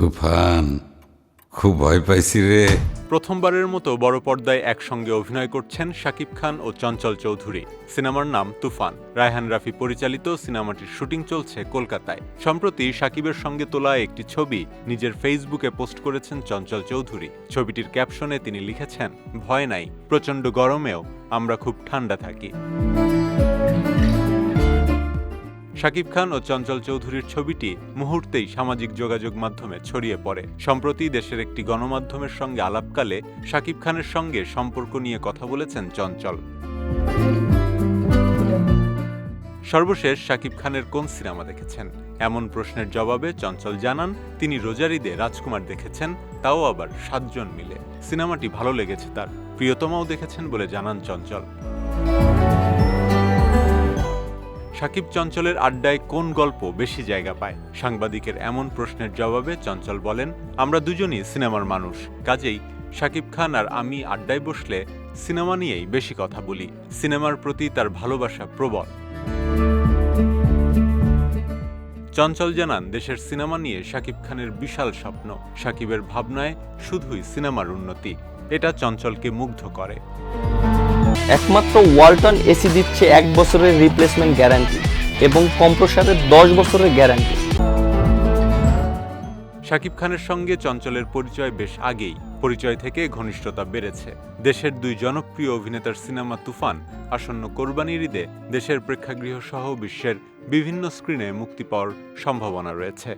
তুফান, খুব ভয় পাইছি রে। প্রথমবারের মতো বড় পর্দায় একসঙ্গে অভিনয় করছেন শাকিব খান ও চঞ্চল চৌধুরী। সিনেমার নাম তুফান। রায়হান রাফি পরিচালিত সিনেমাটির শুটিং চলছে কলকাতায়। সম্প্রতি শাকিবের সঙ্গে তোলা একটি ছবি নিজের ফেসবুকে পোস্ট করেছেন চঞ্চল চৌধুরী। ছবিটির ক্যাপশনে তিনি লিখেছেন, ভয় নাই, প্রচণ্ড গরমেও আমরা খুব ঠান্ডা থাকি। শাকিব খান ও চঞ্চল চৌধুরীর ছবিটি মুহূর্তেই সামাজিক যোগাযোগ মাধ্যমে ছড়িয়ে পড়ে। সম্প্রতি দেশের একটি গণমাধ্যমের সঙ্গে আলাপকালে শাকিব খানের সঙ্গে সম্পর্ক নিয়ে কথা বলেছেন চঞ্চল। সর্বশেষ শাকিব খানের কোন সিনেমা দেখেছেন? এমন প্রশ্নের জবাবে চঞ্চল জানান, তিনি রোজারিদে রাজকুমার দেখেছেন, তাও আবার সাতজন মিলে। সিনেমাটি ভালো লেগেছে তার। প্রিয়তমাও দেখেছেন বলে জানান চঞ্চল। সাকিব চঞ্চলের আড্ডায় কোন গল্প বেশি জায়গা পায়? সাংবাদিকের এমন প্রশ্নের জবাবে চঞ্চল বলেন, আমরা দুজনই সিনেমার মানুষ। কাজেই সাকিব খান আর আমি আড্ডায় বসলে সিনেমা নিয়েই বেশি কথা বলি। সিনেমার প্রতি তার ভালোবাসা প্রবল। চঞ্চল জানান, দেশের সিনেমা নিয়ে শাকিব খানের বিশাল স্বপ্ন। সাকিবের ভাবনায় শুধুই সিনেমার উন্নতি। এটা চঞ্চলকে মুগ্ধ করে। একমাত্র ওয়ালটন এসি দিচ্ছে এক বছরের রিপ্লেসমেন্ট গ্যারান্টি এবং কম্প্রসারের দশ বছরের গ্যারান্টি শাকিব খানের সঙ্গে চঞ্চলের পরিচয় বেশ আগেই, পরিচয় থেকে ঘনিষ্ঠতা বেড়েছে। দেশের দুই জনপ্রিয় অভিনেতার সিনেমা তুফান, আসন্ন কোরবানির ঈদে দেশের প্রেক্ষাগৃহ সহ বিশ্বের বিভিন্ন স্ক্রিনে মুক্তি পাওয়ার সম্ভাবনা রয়েছে।